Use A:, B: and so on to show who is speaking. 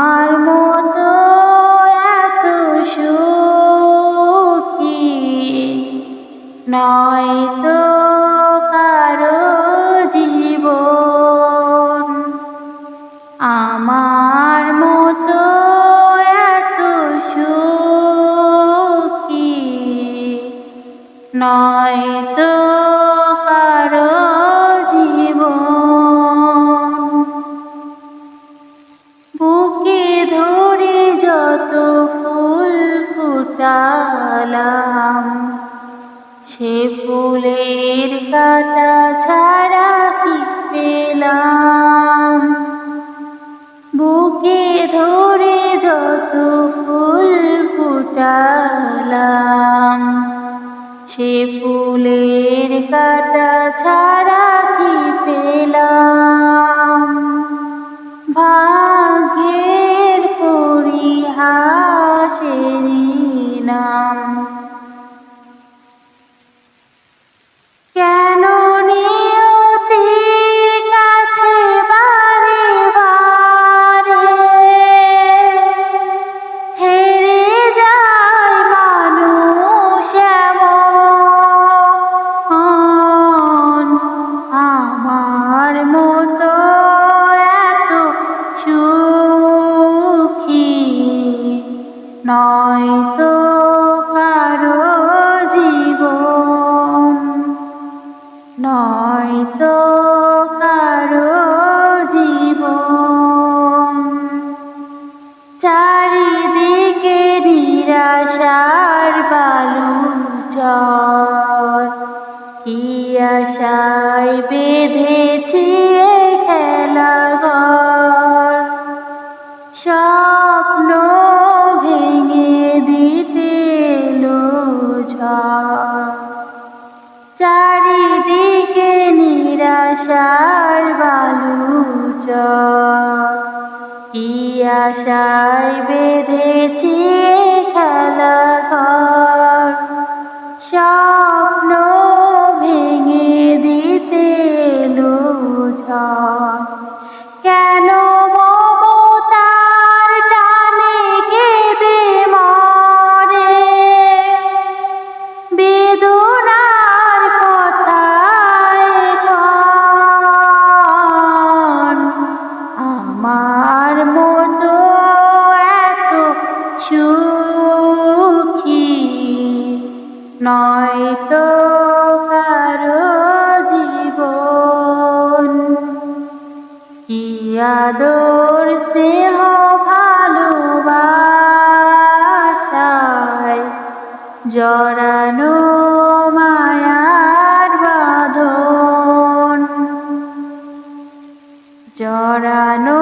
A: আমার মতো এত সুখী নয় তো সে ফুলের কাটা ছাড়া কি পেলাম? বুকে ধরে যত ফুল ফুটালাম, সে ফুলের কাটা ছাড়া নয় তো কারও জীবন। নয় তো কারও জীবন। চারিদিকে নিরাশার বালু চর কি আশায় বেঁধেছি আশায় বেঁধেছি খেলা ঘর। স্বপ্ন ভেঙে দিতে এলো সুখী নয় তো কারও জীবন। কি স্নেহ ভালোবাসায় জড়ানো মায়ার বাঁধন। জড়ানো